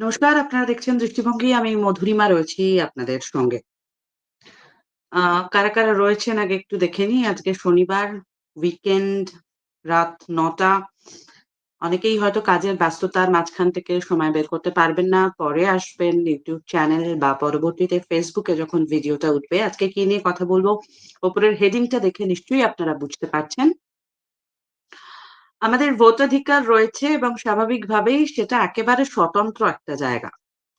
নমস্কার, আপনারা দেখছেন দৃষ্টিভঙ্গি। আমি মধুরিমা রয়েছি আপনাদের সঙ্গে। কারা, কারা রয়েছেন আগে একটু দেখে নিই। আজকে শনিবার, উইকেন্ড, রাত নটা অনেকেই হয়তো কাজের ব্যস্ততার মাঝখান থেকে সময় বের করতে পারবেন না। পরে আসবেন ইউটিউব চ্যানেল বা পরবর্তীতে এ যখন ভিডিওটা উঠবে। আজকে কি নিয়ে কথা বলব? ওপরের হেডিংটা দেখে নিশ্চয়ই আপনারা বুঝতে পারছেন। আমাদের ভোটাধিকার রয়েছে এবং স্বাভাবিকভাবেই সেটা একেবারে স্বতন্ত্র একটা জায়গা।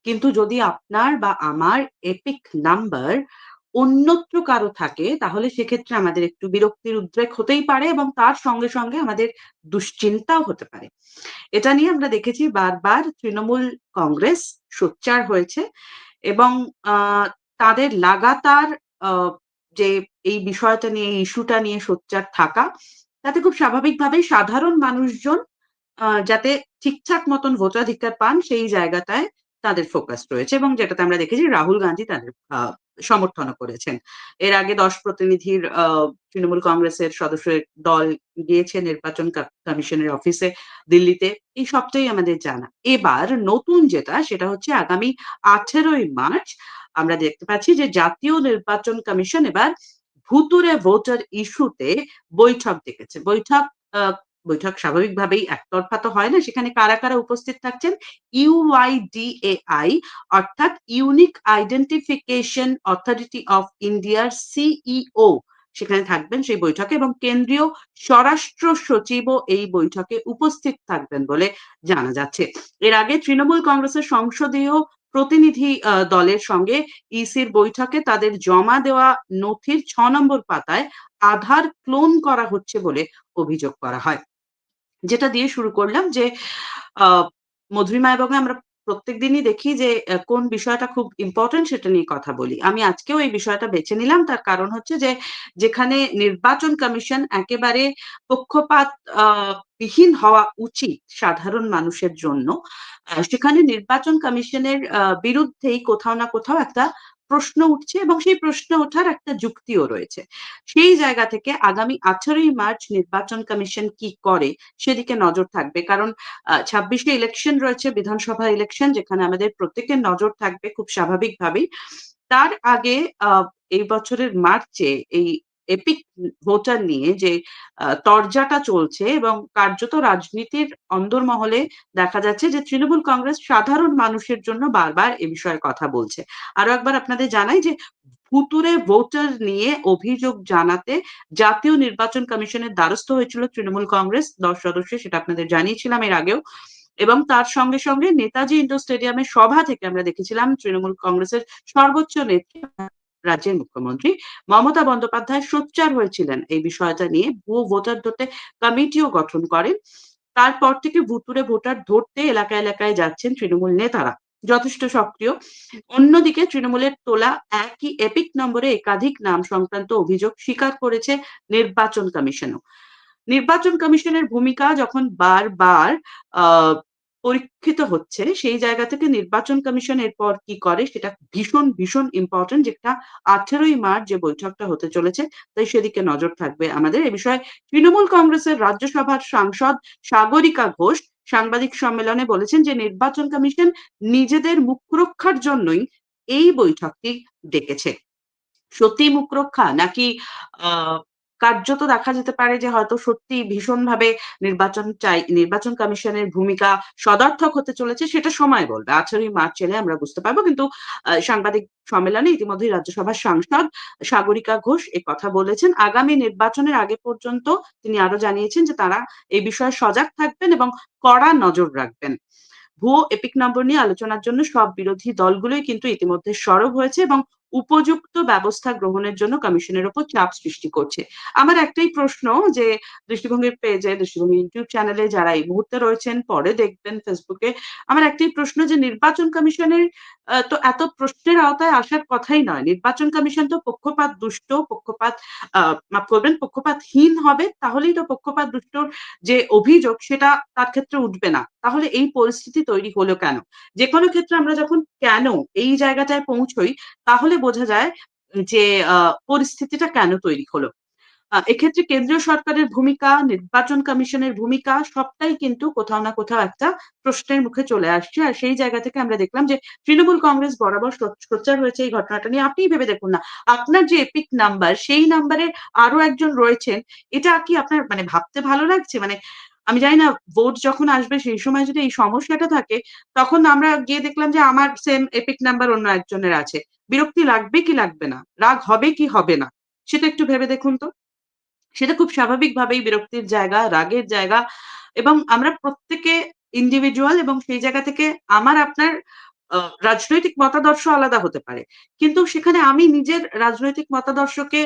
কিন্তু যদি আপনার বা আমার এপিক নাম্বার অন্যত্র কারও থাকে, তাহলে সেক্ষেত্রে আমাদের একটু বিরক্তির উদ্রেক হতেই পারে এবং তার সঙ্গে, সঙ্গে আমাদের দুশ্চিন্তাও হতে পারে। এটা নিয়ে আমরা দেখেছি বারবার তৃণমূল কংগ্রেস সোচ্চার হয়েছে এবং তাদের লাগাতার যে এই বিষয়টা নিয়ে, ইস্যুটা নিয়ে সোচ্চার থাকা, তাতে খুব স্বাভাবিকভাবে সাধারণ মানুষজন যাতে ঠিকঠাক মতন ভোটাধিকার পান সেই জায়গাটায় তাদের ফোকাস রয়েছে এবং যেটাতে আমরা দেখেছি রাহুল গান্ধী তাদের, আ, সমর্থনও করেছেন। এর আগে ১০ প্রতিনিধির তৃণমূল কংগ্রেসের সদস্যের দল গিয়েছে নির্বাচন কমিশনের অফিসে দিল্লিতে। এই সবটাই আমাদের জানা। এবার নতুন যেটা, সেটা হচ্ছে আগামী ১৮ই মার্চ আমরা দেখতে পাচ্ছি যে জাতীয় নির্বাচন কমিশন এবার ভুতুড়ে ভোটার ইস্যুতে বৈঠক ডেকেছে। বৈঠক বৈঠক স্বাভাবিকভাবেই একতরফা তো হয় না। সেখানে কারা, কারা উপস্থিত থাকছেন? UIDAI অর্থাৎ ইউনিক আইডেন্টিফিকেশন অথরিটি অফ ইন্ডিয়ার সিইও সেখানে থাকবেন সেই বৈঠকে এবং কেন্দ্রীয় স্বরাষ্ট্র সচিবও এই বৈঠকে উপস্থিত থাকবেন বলে জানা যাচ্ছে। এর আগে তৃণমূল কংগ্রেসের সংসদীয় প্রতিনিধি দলের সঙ্গে ইসির বৈঠকে তাদের জমা দেওয়া নথির ছ নম্বর পাতায় আধার ক্লোন করা হচ্ছে বলে অভিযোগ করা হয়। যেটা দিয়ে শুরু করলাম যে মধুরিমা এবং আমরা প্রত্যেকদিনই দেখি যে কোন বিষয়টা খুব ইম্পর্টেন্ট সেটা নিয়ে কথা বলি। আমি আজকেও এই বিষয়টা বেছে নিলাম। তার কারণ হচ্ছে যে, যেখানে নির্বাচন কমিশন একেবারে পক্ষপাত বিহীন হওয়া উচিত সাধারণ মানুষের জন্য। সেখানে নির্বাচন কমিশনের বিরুদ্ধেই কোথাও না কোথাও একটা প্রশ্ন উঠছে এবং সেই প্রশ্ন ওঠার একটা যুক্তিও রয়েছে। সেই জায়গা থেকে আগামী ১৮ই মার্চ নির্বাচন কমিশন কি করে সেদিকে নজর থাকবে। কারণ ছাব্বিশে ২৬ ইলেকশন রয়েছে, বিধানসভা ইলেকশন যেখানে আমাদের প্রত্যেকের নজর থাকবে খুব স্বাভাবিকভাবেই। তার আগে এই বছরের মার্চে এই এপিক ভোটার নিয়ে যে তরজাটা চলছে এবং কার্যত রাজনীতির অন্দরমহলে দেখা যাচ্ছে যে তৃণমূল কংগ্রেস সাধারণ মানুষের জন্য বারবার এ বিষয়ে কথা বলছে। আরও একবার আপনাদের জানাই যে ভুতুড়ে ভোটার নিয়ে অভিযোগ জানাতে জাতীয় নির্বাচন কমিশনের দ্বারস্থ হয়েছিল তৃণমূল কংগ্রেস ১০ সদস্যের সেটা আপনাদের জানিয়েছিলাম এর আগেও। এবং তার সঙ্গে, সঙ্গে নেতাজি ইন্ডোর স্টেডিয়ামের সভা থেকে আমরা দেখেছিলাম তৃণমূল কংগ্রেসের সর্বোচ্চ নেত্রী রাজ্যের মুখ্যমন্ত্রী মমতা বন্দ্যোপাধ্যায় সোচ্চার হয়েছিলেন এই বিষয়টা নিয়ে। ভুয়ো ভোটার ধরতে কমিটিও গঠন করেন। তারপর থেকে ভুতুড়ে ভোটার ধরতে এলাকায়, এলাকায় যাচ্ছেন তৃণমূল নেতারা। যথেষ্ট সক্রিয়। অন্যদিকে তৃণমূলের তোলা একই এপিক নম্বরে একাধিক নাম সংক্রান্ত অভিযোগ স্বীকার করেছে নির্বাচন কমিশনও। নির্বাচন কমিশনের ভূমিকা যখন বারবার আ পরীক্ষিত হচ্ছে, সেই জায়গা থেকে নির্বাচন কমিশন এরপর কি করে সেটা ভীষণ, ভীষণ ইম্পোর্টেন্ট যেটা ১৮ই মার্চ যে বৈঠকটা হতে চলেছে, তাই সেদিকে নজর থাকবে আমাদের। এ বিষয়ে তৃণমূল কংগ্রেসের রাজ্যসভার সাংসদ সাগরিকা ঘোষ সাংবাদিক সম্মেলনে বলেছেন যে নির্বাচন কমিশন নিজেদের মুখ রক্ষার জন্যই এই বৈঠকটি ডেকেছে। সত্যি মুখ রক্ষা নাকি আ কার্যত দেখা যেতে পারে যে হয়তো সত্যিই ভীষণভাবে নির্বাচন চাই, নির্বাচন কমিশনের ভূমিকা সদর্থক হতে চলেছে সেটা সময় বলবে। ১৮ই মার্চ এলে আমরা বুঝতে পারব কিন্তু সাংবাদিক সম্মেলনে ইতিমধ্যেই রাজ্যসভার সাংসদ সাগরিকা ঘোষ কথা বলেছেন। আগামী নির্বাচনের আগে পর্যন্ত তিনি আরও জানিয়েছেন যে তারা এই বিষয়ে সজাগ থাকবেন এবং কড়া নজর রাখবেন। ভুয়ো এপিক নম্বর নিয়ে আলোচনার জন্য সব বিরোধী দলগুলোই কিন্তু ইতিমধ্যে সরব হয়েছে এবং উপযুক্ত ব্যবস্থা গ্রহণের জন্য কমিশনের উপর চাপ সৃষ্টি করছে। আমার একটাই প্রশ্ন যে দৃষ্টিভঙ্গির পেজে, দৃষ্টিভঙ্গি ইউটিউব চ্যানেলে যারা এই মুহূর্তে রয়েছেন, পরে দেখবেন ফেসবুকে। আমার একটাই প্রশ্ন যে নির্বাচন কমিশনের তো এত প্রশ্নের আওতায় আসার কথাই নয়। নির্বাচন কমিশন তো পক্ষপাত দুষ্ট, পক্ষপাত মাফ করবেন পক্ষপাতহীন হবে তাহলেই তো পক্ষপাত দুষ্টর যে অভিযোগ সেটা তার ক্ষেত্রে উঠবে না। তাহলে এই পরিস্থিতি তৈরি হলো কেন? যেকোনো ক্ষেত্রে আমরা যখন কেন এই জায়গাটায় পৌঁছই তাহলে বোঝা যায় যে পরিস্থিতিটা কেন তৈরি হলো। এক্ষেত্রে কেন্দ্রীয় সরকারের ভূমিকা, নির্বাচন কমিশনের ভূমিকা সবটাই কিন্তু কোথাও না কোথাও একটা প্রশ্নের মুখে চলে আসছে। আর সেই জায়গা থেকে আমরা দেখলাম যে তৃণমূল কংগ্রেস বরাবর সোচ্চার হয়েছে এই ঘটনাটা নিয়ে। আপনিই ভেবে দেখুন না, আপনার যে এপিক নাম্বার সেই নাম্বারে আরও একজন রয়েছেন, এটা কি আপনার মানে ভাবতে ভালো লাগছে? মানে আমি জানি না ভোট যখন আসবে সেই সময় যদি এই সমস্যাটা থাকে, তখন আমরা গিয়ে দেখলাম যে আমার সেম এপিক নাম্বার অন্য একজনের আছে। বিরক্তি লাগবে কি লাগবে না? রাগ হবে কি হবে না? সেটা একটু ভেবে দেখুন তো। সেটা খুব স্বাভাবিকভাবেই বিরক্তির জায়গা, রাগের জায়গা এবং আমরা প্রত্যেকে ইন্ডিভিজুয়াল এবং সেই জায়গা থেকে আমার আপনার রাজনৈতিক মতাদর্শ আলাদা হতে পারে। কিন্তু সেখানে আমি নিজের রাজনৈতিক মতাদর্শকে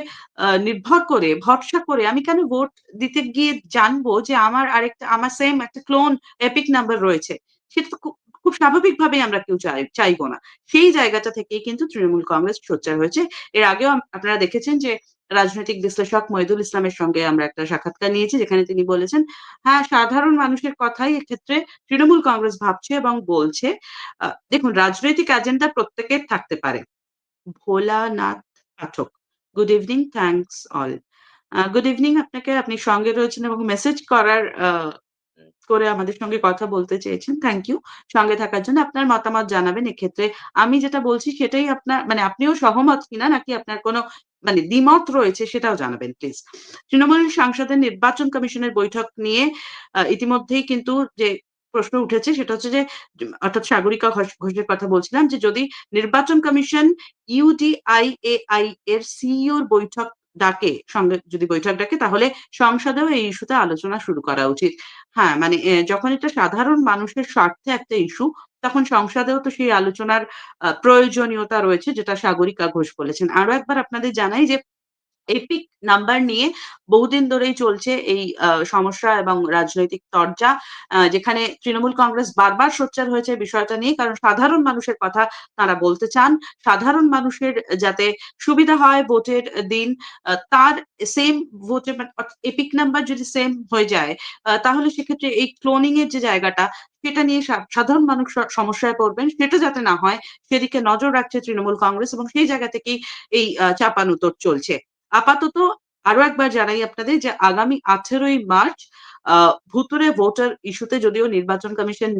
নির্ভর করে, ভরসা করে আমি কেন ভোট দিতে গিয়ে জানব যে আমার আরেকটা আমার সেম একটা ক্লোন এপিক নাম্বার রয়েছে। সেটা তো খুব খুব স্বাভাবিকভাবেই আমরা কেউ চাই চাইব না। সেই জায়গাটা থেকেই কিন্তু তৃণমূল কংগ্রেস সোচ্চার হয়েছে। এর আগেও আপনারা দেখেছেন যে রাজনৈতিক বিশ্লেষক মহিদুল ইসলামের সঙ্গে আমরা একটা সাক্ষাৎকার নিয়েছি যেখানে তিনি বলেছেন, হ্যাঁ, সাধারণ মানুষের কথাই এক্ষেত্রে তৃণমূল কংগ্রেস ভাবছে এবং বলছে। দেখুন রাজনৈতিক এজেন্ডা প্রত্যেকের থাকতে পারে। Bholanath Pathak. Good evening, thanks all. Good evening আপনাকে। আপনি সঙ্গে রয়েছেন এবং মেসেজ করার করে আমাদের সঙ্গে কথা বলতে চেয়েছেন। Thank you. সঙ্গে থাকার জন্য। আপনার মতামত জানাবেন এক্ষেত্রে। আমি যেটা বলছি সেটাই আপনার মানে আপনিও সহমত কিনা নাকি আপনার কোনো মানে দ্বিমত রয়েছে সেটাও জানাবেন প্লিজ। তৃণমূল সাংসদের নির্বাচন কমিশনের বৈঠক নিয়ে ইতিমধ্যেই কিন্তু যে প্রশ্ন উঠেছে সেটা হচ্ছে যে, অর্থাৎ সাগরিকা ঘোষ, ঘোষের কথা বলছিলাম যে যদি নির্বাচন কমিশন ইউডিআইএআই এর সিইওর বৈঠক ডাকে, সঙ্গে যদি বৈঠক ডাকে তাহলে সংসদেও এই ইস্যুতে আলোচনা শুরু করা উচিত। হ্যাঁ, মানে যখন এটা সাধারণ মানুষের স্বার্থে একটা ইস্যু, তখন সংসদেও তো সেই আলোচনার প্রয়োজনীয়তা রয়েছে যেটা সাগরিকা ঘোষ বলেছেন। আরও একবার আপনাদের জানাই যে এপিক নাম্বার নিয়ে বহুদিন ধরেই চলছে এই সমস্যা এবং রাজনৈতিক। আ যেখানে তৃণমূল কংগ্রেস বারবার সোচ্চার হয়েছে বিষয়টা নিয়ে। কারণ সাধারণ মানুষের কথা তারা বলতে চান। সাধারণ মানুষের যাতে সুবিধা হয় ভোটের দিন তার সেম ভোটে মানে এপিক নাম্বার যদি সেম হয়ে যায়, তাহলে সেক্ষেত্রে এই ক্লোনিং এর যে জায়গাটা সেটা নিয়ে সাধারণ মানুষ সমস্যায় পড়বেন। সেটা যাতে না হয় সেদিকে নজর রাখছে তৃণমূল কংগ্রেস এবং সেই জায়গা থেকেই এই চাপানুতোর চলছে। আপাতত আরও একবার জানাই আপনাদের যে আগামী আঠেরোই মার্চ, আহ ভুতুরে ভোটার ইস্যুতে যদিও নির্বাচন কমিশন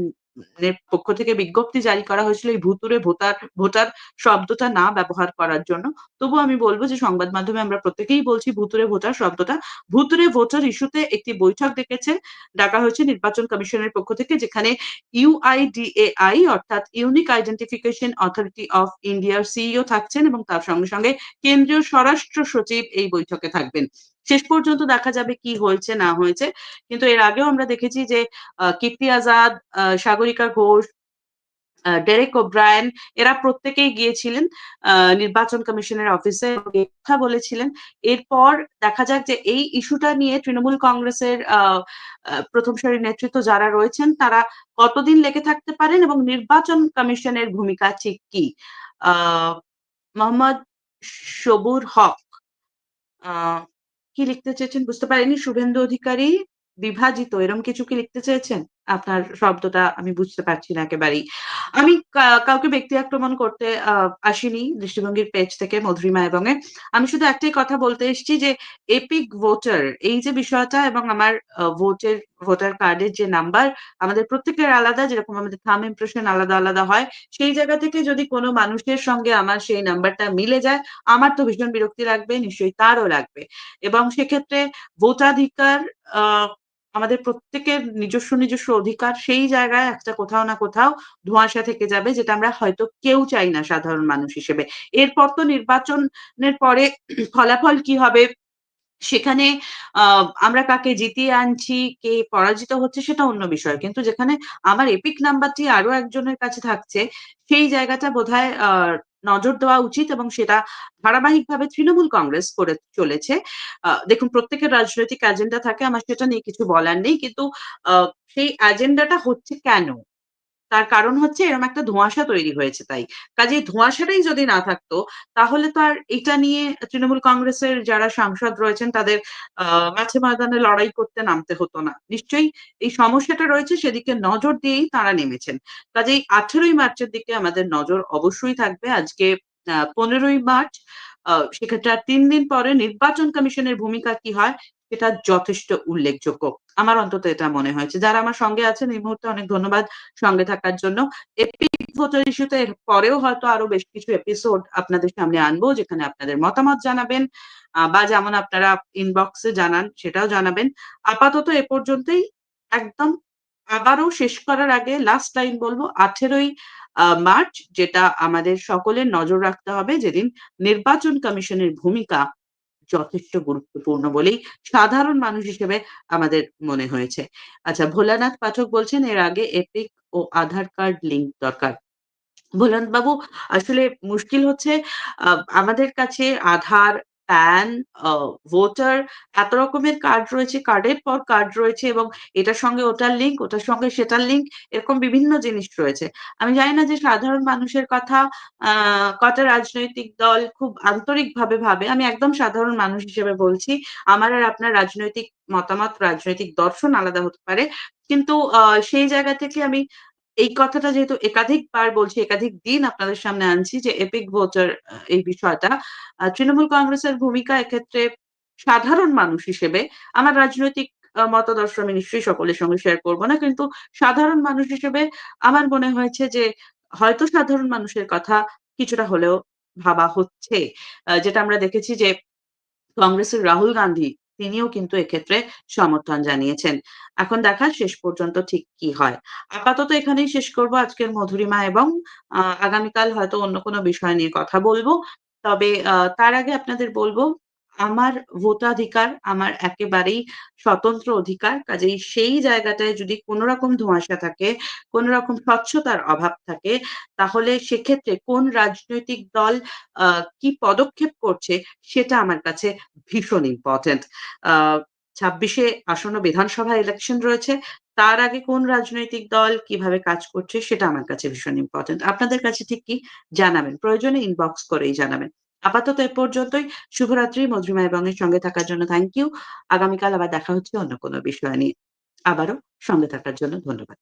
পক্ষ থেকে বিজ্ঞপ্তি জারি করা হয়েছিল এই ভুতুড়ে ভোটার ভোটার শব্দটা না ব্যবহার করার জন্য। তবুও আমি বলব যে সংবাদ মাধ্যমে আমরা প্রত্যেকেই বলছি ভুতুড়ে ভোটার শব্দটা। ভুতুড়ে ভোটার ইস্যুতে একটি বৈঠক ডেকেছে ডাকা হয়েছে নির্বাচন কমিশনের পক্ষ থেকে যেখানে ইউআইডিএআই অর্থাৎ ইউনিক আইডেন্টিফিকেশন অথরিটি অফ ইন্ডিয়ার সিইও থাকছেন এবং তার সঙ্গে, সঙ্গে কেন্দ্রীয় স্বরাষ্ট্র সচিব এই বৈঠকে থাকবেন। শেষ পর্যন্ত দেখা যাবে কি হয়েছে না হয়েছে। কিন্তু এর আগেও আমরা দেখেছি যে কীর্তি আজাদ, আ সাগরিকা ঘোষ, ডেরেক ওব্রায়েন এরা প্রত্যেকেই গিয়েছিলেন নির্বাচন কমিশনের অফিসে কথা বলেছিলেন। এরপর দেখা যাক যে এই ইস্যুটা নিয়ে তৃণমূল কংগ্রেসের ১ম সারির নেতৃত্ব যারা রয়েছেন তারা কতদিন লেগে থাকতে পারেন এবং নির্বাচন কমিশনের ভূমিকা ঠিক কি? মোহাম্মদ সবুর হক কি লিখতে চেয়েছেন বুঝতে পারিনি। শুভেন্দু অধিকারী বিভাজিত এরকম কিছু কি লিখতে চেয়েছেন? আপনার শব্দটা আমি বুঝতে পারছি না একেবারেই। আমি কাউকে ব্যক্তি আক্রমণ করতে আসিনি দৃষ্টিভঙ্গির পেজ থেকে মধুরিমা এবং। আমি শুধু একটাই কথা বলতে এসেছি যে এপিক ভোটার এই যে বিষয়টা এবং আমার ভোটের ভোটার কার্ডের যে নাম্বার আমাদের প্রত্যেকের আলাদা যেরকম আমাদের থাম ইমপ্রেশন আলাদা, আলাদা হয়। সেই জায়গা থেকে যদি কোনো মানুষের সঙ্গে আমার সেই নাম্বারটা মিলে যায়, আমার তো ভীষণ বিরক্তি লাগবে, নিশ্চয়ই তারও লাগবে। এবং সেক্ষেত্রে ভোটাধিকার আ আমাদের প্রত্যেকের নিজস্ব, নিজস্ব অধিকার সেই জায়গায় একটা কোথাও না কোথাও ধোঁয়াশা থেকে যাবে যেটা আমরা হয়তো কেউ চাই না সাধারণ মানুষ হিসেবে। এরপর তো নির্বাচনের পরে ফলাফল কি হবে সেখানে আমরা কাকে জিতিয়ে আনছি, কে পরাজিত হচ্ছে সেটা অন্য বিষয়। কিন্তু যেখানে আমার এপিক নাম্বারটি আরও একজনের কাছে থাকছে, সেই জায়গাটা বোধহয় নজর দেওয়া উচিত এবং সেটা ধারাবাহিকভাবে তৃণমূল কংগ্রেস করে চলেছে। দেখুন প্রত্যেকের রাজনৈতিক এজেন্ডা থাকে, আমার সেটা নিয়ে কিছু বলার নেই। কিন্তু সেই এজেন্ডাটা হচ্ছে কেন? তার কারণ হচ্ছে এরকম একটা ধোঁয়াশা তৈরি হয়েছে তাই। কাজেই ধোঁয়াশাটাই যদি না থাকতো, তাহলে তো আর এটা নিয়ে তৃণমূল কংগ্রেসের যারা সাংসদ রয়েছেন তাদের মাঠে ময়দানে লড়াই করতে নামতে হতো না। নিশ্চয়ই এই সমস্যাটা রয়েছে সেদিকে নজর দিয়েই তারা নেমেছেন। কাজেই ১৮ই মার্চের দিকে আমাদের নজর অবশ্যই থাকবে। আজকে ১৫ই মার্চ। সেক্ষেত্রে তিন দিন পরে নির্বাচন কমিশনের ভূমিকা কি হয় সেটা যথেষ্ট উল্লেখযোগ্য। আমার অন্তত এটা মনে হয়েছে। যারা আমার সঙ্গে আছেন, এই মুহূর্তে অনেক ধন্যবাদ সঙ্গে থাকার জন্য। এপিক ভোটার ইস্যুতে পরেও হয়তো আরও বেশ কিছু এপিসোড আপনাদের সামনে আনব, যেখানে আপনাদের মতামত জানাবেন বা যেমন আপনারা ইনবক্সে জানান, সেটাও জানাবেন। আপাতত এ পর্যন্তই। একদম আবারও শেষ করার আগে লাস্ট লাইন বলব, আঠেরোই মার্চ, যেটা আমাদের সকলের নজর রাখতে হবে, যেদিন নির্বাচন কমিশনের ভূমিকা যথেষ্ট গুরুত্বপূর্ণ বলেই সাধারণ মানুষ হিসেবে আমাদের মনে হয়েছে। আচ্ছা ভোলানাথ পাঠক বলছেন, এর আগে এপিক ও আধার কার্ড লিংক দরকার। ভোলানাথ বাবু, আসলে মুশকিল হচ্ছে আমাদের কাছে আধার প্যান ভোটার এত রকমের কার্ড রয়েছে কার্ডের পর কার্ড রয়েছে এবং এটার সঙ্গে ওটার লিঙ্ক ওটার সঙ্গে সেটার লিঙ্ক এরকম বিভিন্ন জিনিস রয়েছে। আমি জানি না যে সাধারণ মানুষের কথা কটা রাজনৈতিক দল খুব আন্তরিকভাবে ভাবে, আমি একদম সাধারণ মানুষ হিসেবে বলছি, আমার আর আপনার রাজনৈতিক মতামত, রাজনৈতিক দর্শন আলাদা হতে পারে, কিন্তু সেই জায়গা থেকে আমি এই কথাটা যেহেতু একাধিকবার বলছি, একাধিক দিন আপনাদের সামনে আনছি যে এপিক ভোটার এই বিষয়টা তৃণমূল কংগ্রেসের ভূমিকা এক্ষেত্রে সাধারণ মানুষ হিসেবে আমার রাজনৈতিক মতাদর্শ আমি নিশ্চয়ই সকলের সঙ্গে শেয়ার করব না, কিন্তু সাধারণ মানুষ হিসেবে আমার মনে হয়েছে যে হয়তো সাধারণ মানুষের কথা কিছুটা হলেও ভাবা হচ্ছে। যেটা আমরা দেখেছি যে কংগ্রেসের রাহুল গান্ধী তিনিও কিন্তু এক্ষেত্রে সমর্থন জানিয়েছেন। এখন দেখা শেষ পর্যন্ত ঠিক কি হয়। আপাতত এখানেই শেষ করব আজকের মধুরিমা এবং আগামীকাল হয়তো অন্য কোনো বিষয় নিয়ে কথা বলব। তবে তার আগে আপনাদের বলব আমার ভোটাধিকার আমার একেবারেই স্বতন্ত্র অধিকার। কাজেই সেই জায়গাটায় যদি কোনো রকম ধোঁয়াশা থাকে, কোনো রকম স্বচ্ছতার অভাব থাকে, তাহলে সেক্ষেত্রে কোন রাজনৈতিক দল কি পদক্ষেপ করছে সেটা আমার কাছে ভীষণ ইম্পর্টেন্ট ছাব্বিশে আসন্ন বিধানসভা ইলেকশন রয়েছে, তার আগে কোন রাজনৈতিক দল কীভাবে কাজ করছে সেটা আমার কাছে ভীষণ ইম্পর্টেন্ট আপনাদের কাছে ঠিক কি? জানাবেন। প্রয়োজনে ইনবক্স করেই জানাবেন। আপাতত এ পর্যন্তই। শুভরাত্রি মধুরিমা এবং এর সঙ্গে থাকার জন্য থ্যাংক ইউ আগামীকাল আবার দেখা হচ্ছে অন্য কোনো বিষয় নিয়ে। আবারও সঙ্গে থাকার জন্য ধন্যবাদ।